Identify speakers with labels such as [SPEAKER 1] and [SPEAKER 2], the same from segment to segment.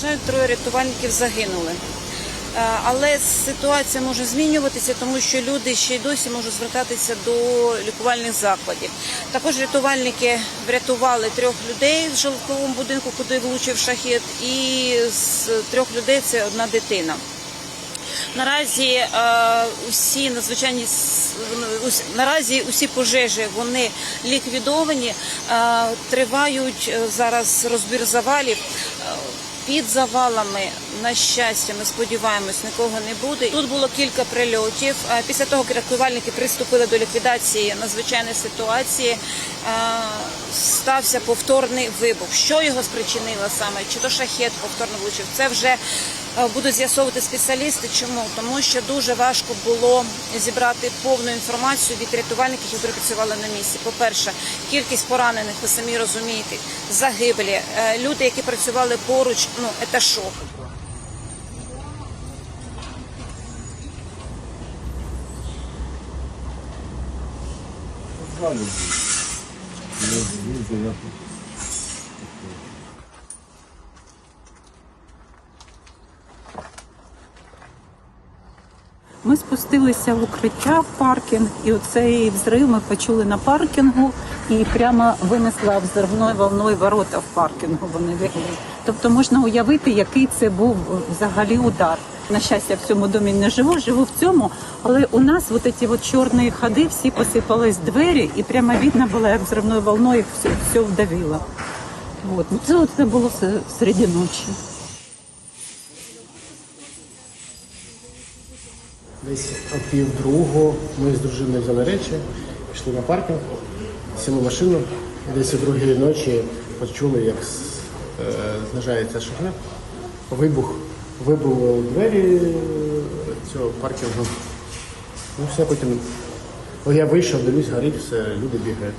[SPEAKER 1] жаль, троє рятувальників загинули. Е, Але ситуація може змінюватися, тому що люди ще й досі можуть звертатися до лікувальних закладів. Також рятувальники врятували трьох людей в житловому будинку, куди влучив шахет, і з трьох людей це одна дитина. Наразі е, усі надзвичайні наразі усі пожежі вони ліквідовані. Е, тривають зараз розбір завалів. Під завалами, на щастя, ми сподіваємось, нікого не буде. Тут було кілька прильотів. Після того, як рятувальники приступили до ліквідації надзвичайної ситуації, стався повторний вибух. Що його спричинило саме? Чи то шахет повторно влучив? Це вже е, будуть з'ясовувати спеціалісти. Чому? Тому що дуже важко було зібрати повну інформацію від рятувальників, які працювали на місці. По-перше, кількість поранених, ви самі розумієте, загиблі, Е, люди, які працювали поруч, ну це шок.
[SPEAKER 2] Ми спустилися в укриття в паркінг, і оцей взрив ми почули на паркінгу, і прямо винесла взривною волною ворота в паркінгу. Вони лягли. Тобто можна уявити, який це був взагалі удар. На щастя, в цьому домі не живу, живу в цьому, але у нас от ці от чорні ходи, всі посипались двері, і прямо видно було, як взривною волною все, все вдавило. От. Ну, Це, це було серед ночі.
[SPEAKER 3] Десь о пів другого ми з дружиною взяли речі, пішли на паркінг, сіли в машину. Десь о другій ночі почули, як е, знижається шахет. Вибух вибило двері цього паркінгу. Ну все потім. Я вийшов, дивлюсь, горить, все, люди бігають.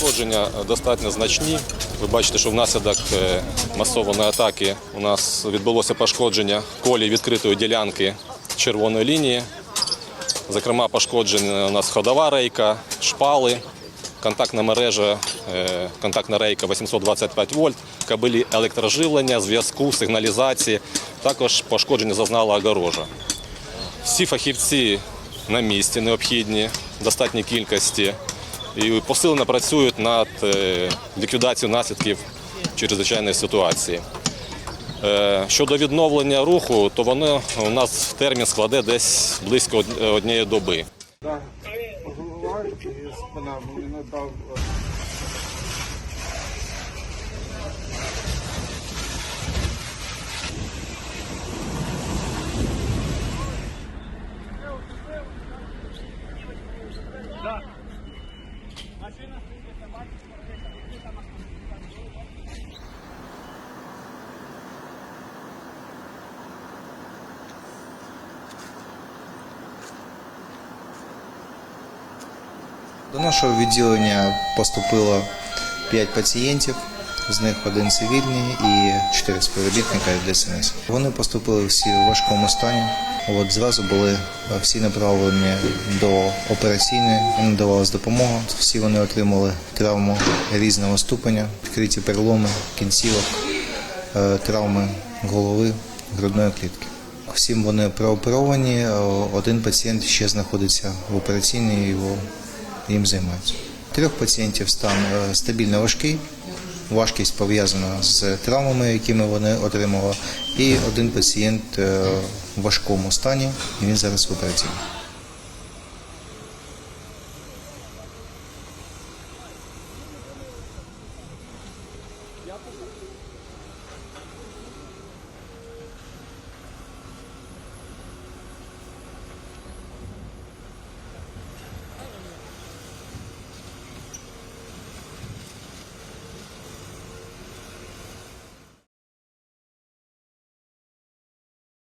[SPEAKER 4] Пошкодження достатньо значні. Ви бачите, що внаслідок е, масованої атаки у нас відбулося пошкодження колії відкритої ділянки червоної лінії. Зокрема, пошкоджена у нас ходова рейка, шпали, контактна мережа, е, контактна рейка 825 вольт, кабелі електроживлення, зв'язку, сигналізації. Також пошкодження зазнала огорожа. Всі фахівці на місці необхідні, в достатній кількості і посилено працюють над е, ліквідацією наслідків чрезвичайної ситуації. Е, Щодо відновлення руху, то воно у нас термін складе десь близько однієї доби.
[SPEAKER 5] голова і спина.
[SPEAKER 6] До нашого відділення поступило 5 пацієнтів, з них один цивільний і 4 співробітника ДСНС. Вони поступили всі в важкому стані. От зразу були всі направлені до операційної, надавалась допомога. Всі вони отримали травму різного ступеня, відкриті переломи, кінцівок, е, травми голови, грудної клітки. Всім вони прооперовані. е, Один пацієнт ще знаходиться в операційній, його їм займаються. Трьох пацієнтів стан е, стабільно важкий. Важкість пов'язана з травмами, якими вони отримали, і один пацієнт е, в важкому стані, і він зараз в операційній.